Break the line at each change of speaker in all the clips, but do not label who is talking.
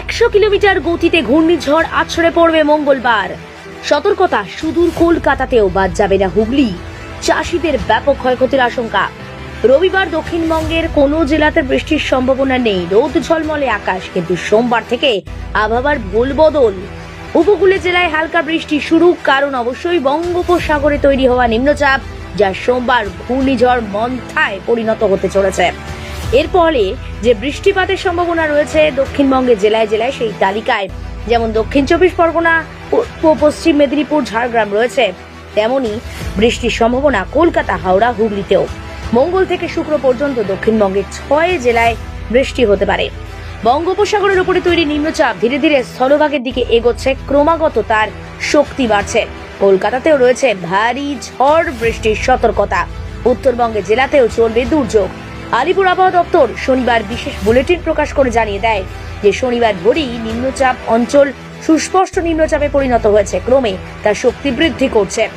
একশো কিলোমিটার গতিতে ঘূর্ণিঝড় আছড়ে পড়বে মঙ্গলবার। সতর্কতা সুদূর কলকাতাতেও বাদ যাবে না হুগলি। চাষিদের ব্যাপক ক্ষয়ক্ষতির আশঙ্কা। রবিবার দক্ষিণবঙ্গের কোনো জেলাতে বৃষ্টির সম্ভাবনা নেই। রোদ ঝলমলে আকাশ, কিন্তু সোমবার থেকে আবহাওয়ার ভুল বদল উপকূলে জেলায় হালকা বৃষ্টি শুরু, কারণ অবশ্যই বঙ্গোপসাগরে তৈরি হওয়া নিম্নচাপ, যা সোমবার ঘূর্ণিঝড় মন্থায় পরিণত হতে চলেছে। এর ফলে যে বৃষ্টিপাতের সম্ভাবনা রয়েছে দক্ষিণবঙ্গের জেলায় জেলায় সেই তালিকায়, যেমন দক্ষিণ চব্বিশ পরগনা পশ্চিম মেদিনীপুর, ঝাড়গ্রাম রয়েছে, তেমনি বৃষ্টির সম্ভাবনা কলকাতা, হাওড়া, হুগলিতেও। মঙ্গল থেকে শুক্র পর্যন্ত দক্ষিণবঙ্গের ছয় জেলায় বৃষ্টি হতে পারে। বঙ্গোপসাগরের উপরে তৈরি নিম্নচাপ ধীরে ধীরে স্থলভাগের দিকে এগোচ্ছে, ক্রমাগত তার শক্তি বাড়ছে। কলকাতাতেও রয়েছে ভারী ঝড় বৃষ্টির সতর্কতা। উত্তরবঙ্গের জেলাতেও চলবে দুর্যোগ। আলিপুর আবহাওয়া দপ্তর শনিবার বিশেষ বুলেটিন প্রকাশ করে জানিয়ে দেয় যে শনিবার ভোরই নিম্নচাপ অঞ্চল সুস্পষ্ট নিম্নচাপে পরিণত হয়েছে। ক্রমে তার শক্তি বৃদ্ধি করছে।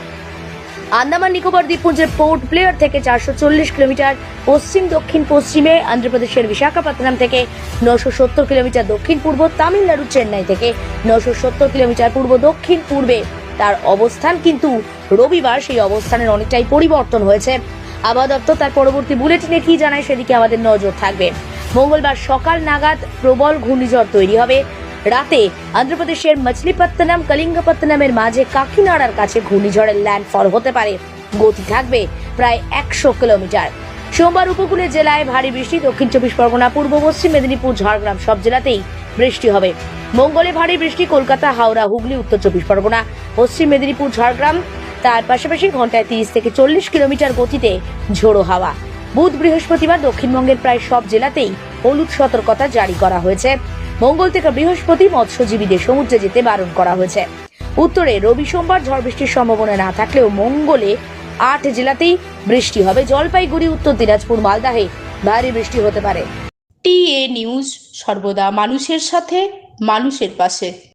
আন্দামান, নিকোবর দ্বীপপুঞ্জের পোর্ট প্লেয়ার থেকে চারশো চল্লিশ কিলোমিটার পশ্চিম, দক্ষিণ, পশ্চিমে অন্ধ্রপ্রদেশের বিশাখাপত্তনম থেকে নশো সত্তর কিলোমিটার দক্ষিণ পূর্ব, তামিলনাড়ু, চেন্নাই থেকে নশো সত্তর কিলোমিটার পূর্ব, দক্ষিণ পূর্বে। তার অবস্থান কিন্তু রবিবার সেই অবস্থানের অনেকটাই পরিবর্তন হয়েছে। আবহাওয়া দপ্তর তার পরবর্তী বুলেটিনে কি জানায় সেদিকে আমাদের নজর থাকবে। মঙ্গলবার সকাল নাগাদ প্রবল ঘূর্ণিঝড় তৈরি হবে। রাতে অন্ধ্রপ্রদেশের মছলিপত্তনম কলিঙ্গপত্তনমের মাঝে কাকিনাড়ার কাছে ঘূর্ণিঝড়ের ল্যান্ডফল হতে পারে। গতি থাকবে প্রায় একশো কিলোমিটার। সোমবার উপকূলের জেলায় ভারী বৃষ্টি, দক্ষিণ চব্বিশ পরগনা, পূর্ব পশ্চিম মেদিনীপুর, ঝাড়গ্রাম সব জেলাতেই বৃষ্টি হবে। মঙ্গলে ভারী বৃষ্টি, কলকাতা, হাওড়া, হুগলি, উত্তর চব্বিশ পরগনা, পশ্চিম মেদিনীপুর, ঝাড়গ্রাম তার পাশাপাশি ঘন্টায় তিরিশ থেকে চল্লিশ কিলোমিটার গতিতে ঝোড়ো হাওয়া। বুধ বৃহস্পতিবার দক্ষিণবঙ্গের প্রায় সব জেলাতেই হলুদ সতর্কতা জারি করা হয়েছে। মঙ্গল থেকে বৃহস্পতি মৎস্যজীবীদের সমুদ্রে যেতে বারণ করা হয়েছে। উত্তরে রবি সোমবার ঝড় বৃষ্টির সম্ভাবনা না থাকলেও মঙ্গলে আট জেলাতেই বৃষ্টি হবে। জলপাইগুড়ি, উত্তর দিনাজপুর, মালদাহে ভারী বৃষ্টি হতে পারে।
টিএ নিউজ সর্বদা মানুষের সাথে, মানুষের পাশে।